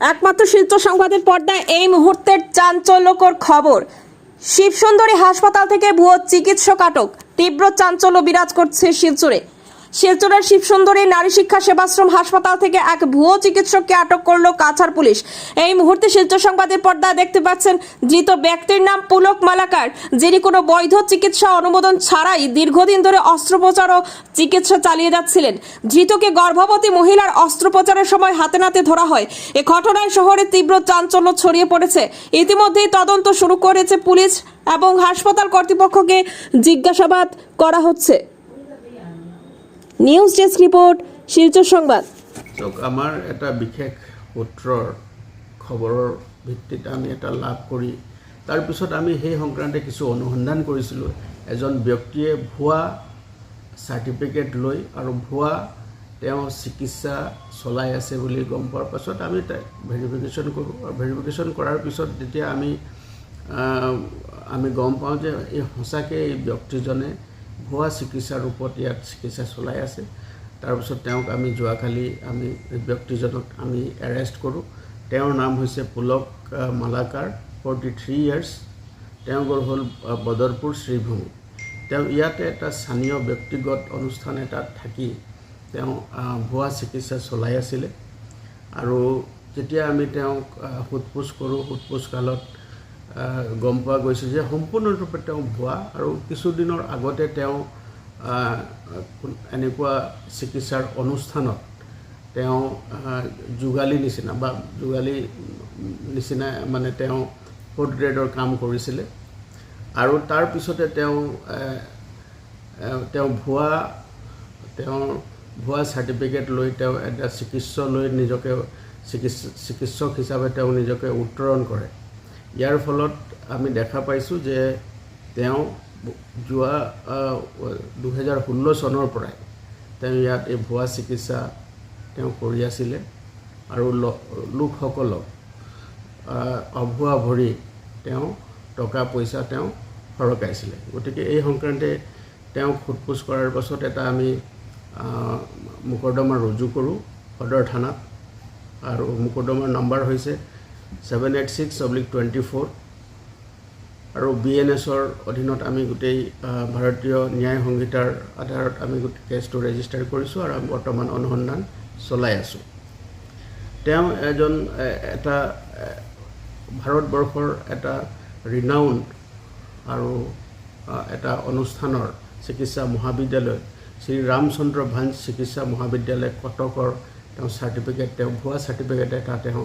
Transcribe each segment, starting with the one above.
একমাত্র শিল্প সংবাদের পর্দায় এই মুহূর্তের চাঞ্চল্যকর খবর। শিবসুন্দরী হাসপাতাল থেকে ভুয়ো চিকিৎসক আটক। তীব্র চাঞ্চল্য বিরাজ করছে শিলচরে। শিলচরের শিবসুন্দরী নারী শিক্ষা সেবাশ্রম হাসপাতাল থেকে এক ভুয়ো চিকিৎসককে আটক করল কাছাড় পুলিশ। এই মুহূর্তে শিলচর সংবাদের পর্দায় দেখতে পাচ্ছেন ধৃত ব্যক্তির নাম পুলক মালাকার, যিনি কোনো বৈধ চিকিৎসা অনুমোদন ছাড়াই দীর্ঘদিন ধরে অস্ত্রোপচার ও চিকিৎসা চালিয়ে যাচ্ছিলেন। ধৃতকে গর্ভবতী মহিলার অস্ত্রোপচারের সময় হাতে নাতে ধরা হয়। এ ঘটনায় শহরে তীব্র চাঞ্চল্য ছড়িয়ে পড়েছে। ইতিমধ্যেই তদন্ত শুরু করেছে পুলিশ এবং হাসপাতাল কর্তৃপক্ষকে জিজ্ঞাসাবাদ করা হচ্ছে। নিউজ ডেস্ক ৰিপৰ্ট শিলচৰ সংবাদ। আমাৰ এটা বিশেষ সূত্ৰৰ খবৰৰ ভিত্তিত আমি এটা লাভ কৰি, তাৰপিছত আমি সেই সংক্ৰান্তে কিছু অনুসন্ধান কৰিছিলোঁ। এজন ব্যক্তিয়ে ভুৱা চাৰ্টিফিকেট লৈ আৰু ভুৱা তেওঁ চিকিৎসা চলাই আছে বুলি গম পোৱাৰ পাছত আমি তাক ভেৰিফিকেশ্যন কৰোঁ। আৰু ভেৰিফিকেশ্যন কৰাৰ পিছত যেতিয়া আমি আমি গম পাওঁ যে এই সঁচাকৈ এই ব্যক্তিজনে ভুৱা চিকিৎসাৰ ৰূপত ইয়াত চিকিৎসা চলাই আছে। তাৰপিছত তেওঁক আমি যোৱাকালি আমি ব্যক্তিজনক আমি এৰেষ্ট কৰোঁ। তেওঁৰ নাম হৈছে Pulak Malakar forty three years তেওঁ গ'ল হ'ল বদৰপুৰ শ্ৰীভূমি। তেওঁ ইয়াতে এটা স্থানীয় ব্যক্তিগত অনুষ্ঠান এটাত থাকি তেওঁ ভুৱা চিকিৎসা চলাই আছিলে। আৰু যেতিয়া আমি তেওঁক সোধ পোছ কৰোঁ সোধ পোছ কালত গম পোৱা গৈছে যে সম্পূৰ্ণৰূপে তেওঁ ভুৱা আৰু কিছুদিনৰ আগতে তেওঁ এনেকুৱা চিকিৎসাৰ অনুষ্ঠানত তেওঁ যোগালী নিচিনা বা যোগালী নিচিনা মানে তেওঁ ফ'ৰ্থ গ্ৰেডৰ কাম কৰিছিলে আৰু তাৰপিছতে তেওঁ তেওঁ ভুৱা তেওঁৰ ভুৱা চাৰ্টিফিকেট লৈ তেওঁ এটা চিকিৎসক লৈ নিজকে চিকিৎস চিকিৎসক হিচাপে তেওঁ নিজকে উত্তৰণ কৰে। ইয়াৰ ফলত আমি দেখা পাইছোঁ যে তেওঁ যোৱা দুহেজাৰ ষোল্ল চনৰ পৰাই তেওঁ ইয়াত এই ভুৱা চিকিৎসা তেওঁ কৰি আছিলে আৰু লোকসকলক অভুৱা ভৰি তেওঁ টকা পইচা তেওঁ সৰকাইছিলে। গতিকে এই সংক্ৰান্তে তেওঁক সোধ পোছ কৰাৰ পাছত এটা আমি মোকৰ্দমা ৰুজু কৰোঁ সদৰ থানাত। আৰু মোকৰ্দমাৰ নম্বৰ হৈছে seven eight six oblique twenty four আৰু বি এন এছৰ অধীনত আমি গোটেই ভাৰতীয় ন্যায় সংহিতাৰ আধাৰত আমি গোটেই কেছটো ৰেজিষ্টাৰ কৰিছোঁ আৰু আমি বৰ্তমান অনুসন্ধান চলাই আছোঁ। তেওঁ এজন এটা ভাৰতবৰ্ষৰ এটা ৰিনাউণ্ড আৰু এটা অনুষ্ঠানৰ চিকিৎসা মহাবিদ্যালয় শ্ৰী ৰামচন্দ্ৰ ভাঞ্জ চিকিৎসা মহাবিদ্যালয় কটকৰ তেওঁ চাৰ্টিফিকেট তেওঁ ভুৱা চাৰ্টিফিকেট এটা তেওঁ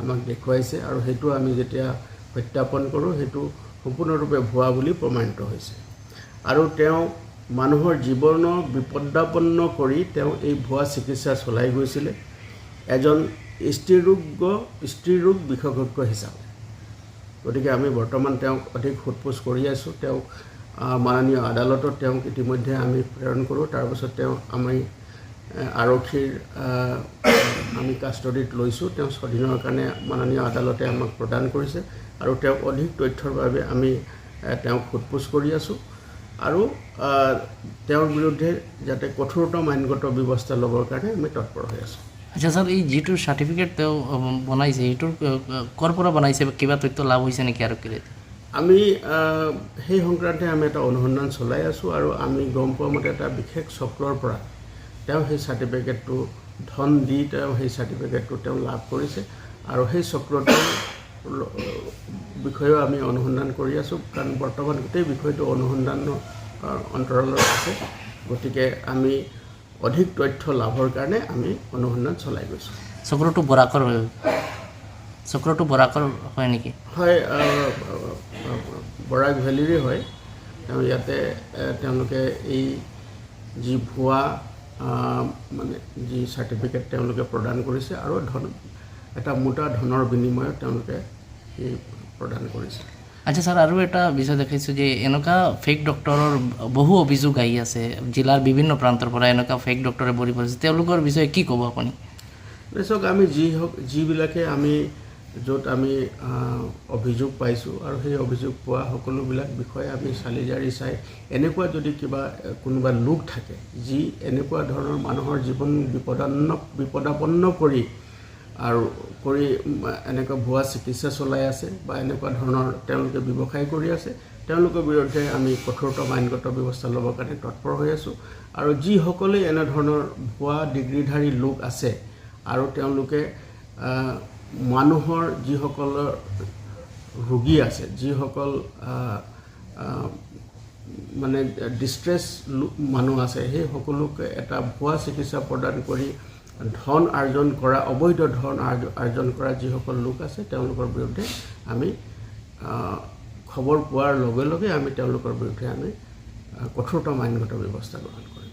আমাক দেখুৱাইছে আৰু সেইটো আমি যেতিয়া সত্যাপন কৰোঁ, সেইটো সম্পূৰ্ণৰূপে ভুৱা বুলি প্ৰমাণিত হৈছে। আৰু তেওঁ মানুহৰ জীৱনৰ বিপদাপন্ন কৰি তেওঁ এই ভুৱা চিকিৎসা চলাই গৈছিলে। এজন স্ত্ৰীৰোগ্য, স্ত্ৰীৰোগ বিশেষজ্ঞ হিচাপে। গতিকে আমি বৰ্তমান তেওঁক অধিক সোধ পোছ কৰি আছোঁ। তেওঁক মাননীয় আদালতত তেওঁক ইতিমধ্যে আমি প্ৰেৰণ কৰোঁ। তাৰপাছত তেওঁ আমি আৰক্ষীৰ আমি কাষ্টডিত লৈছোঁ। তেওঁ স্বাধীনৰ কাৰণে মাননীয় আদালতে আমাক প্ৰদান কৰিছে আৰু তেওঁক অধিক তথ্যৰ বাবে আমি তেওঁক সোধ পোছ কৰি আছোঁ। আৰু তেওঁৰ বিৰুদ্ধে যাতে কঠোৰতম আইনগত ব্যৱস্থা ল'বৰ কাৰণে আমি তৎপৰ হৈ আছোঁ। আচ্ছা ছাৰ এই যিটো চাৰ্টিফিকেট তেওঁ বনাইছে সেইটোৰ ক'ৰ পৰা বনাইছে বা কিবা তথ্য লাভ হৈছে নেকি আৰু কি আমি সেই সংক্ৰান্তে আমি এটা অনুসন্ধান চলাই আছোঁ আৰু আমি গম পোৱা মতে এটা বিশেষ চক্ৰৰ পৰা তেওঁ সেই চাৰ্টিফিকেটটো ধন দি তেওঁ সেই চাৰ্টিফিকেটটো তেওঁ লাভ কৰিছে। আৰু সেই চক্ৰটোৰ বিষয়েও আমি অনুসন্ধান কৰি আছোঁ। কাৰণ বৰ্তমান গোটেই বিষয়টো অনুসন্ধানৰ অন্তৰালত আছে। গতিকে আমি অধিক তথ্য লাভৰ কাৰণে আমি অনুসন্ধান চলাই গৈছোঁ। চক্ৰটো বৰাকৰ চক্ৰটো বৰাকৰ হয় নেকি? হয় বৰাক ভেলীৰে হয়। তেওঁ ইয়াতে তেওঁলোকে এই যি ভুৱা মানে যি চাৰ্টিফিকেট তেওঁলোকে প্ৰদান কৰিছে আৰু ধন এটা মোটা ধনৰ বিনিময়ত তেওঁলোকে এই প্ৰদান কৰিছে। আচ্ছা ছাৰ আৰু এটা বিষয় দেখিছোঁ যে এনেকুৱা ফেক ডক্টৰৰ বহু অভিযোগ আহি আছে জিলাৰ বিভিন্ন প্ৰান্তৰ পৰা এনেকুৱা ফেক ডক্টৰে ভৰি পৰিছে। তেওঁলোকৰ বিষয়ে কি ক'ব আপুনি? চাওক আমি যি হওক যিবিলাকে আমি য'ত আমি অভিযোগ পাইছোঁ আৰু সেই অভিযোগ পোৱা সকলোবিলাক বিষয়ে আমি চালি জাৰি চাই এনেকুৱা যদি কিবা কোনোবা লোক থাকে যি এনেকুৱা ধৰণৰ মানুহৰ জীৱন বিপদান্ন, বিপদাপন্ন কৰি আৰু কৰি এনেকুৱা ভুৱা চিকিৎসা চলাই আছে বা এনেকুৱা ধৰণৰ তেওঁলোকে ব্যৱসায় কৰি আছে, তেওঁলোকৰ বিৰুদ্ধে আমি কঠোৰতম আইনগত ব্যৱস্থা ল'বৰ কাৰণে তৎপৰ হৈ আছোঁ। আৰু যিসকলে এনেধৰণৰ ভুৱা ডিগ্ৰীধাৰী লোক আছে আৰু তেওঁলোকে মানুহৰ যিসকলৰ ৰোগী আছে, যিসকল মানে ডিষ্ট্ৰেছ মানুহ আছে, সেই সকলোকে এটা ভুৱা চিকিৎসা প্ৰদান কৰি ধন আৰ্জন কৰা, অবৈধ ধন আৰ্জ- আৰ্জন কৰা যিসকল লোক আছে, তেওঁলোকৰ বিৰুদ্ধে আমি খবৰ পোৱাৰ লগে লগে আমি তেওঁলোকৰ বিৰুদ্ধে আমি কঠোৰতম আইনগত ব্যৱস্থা গ্ৰহণ কৰিম।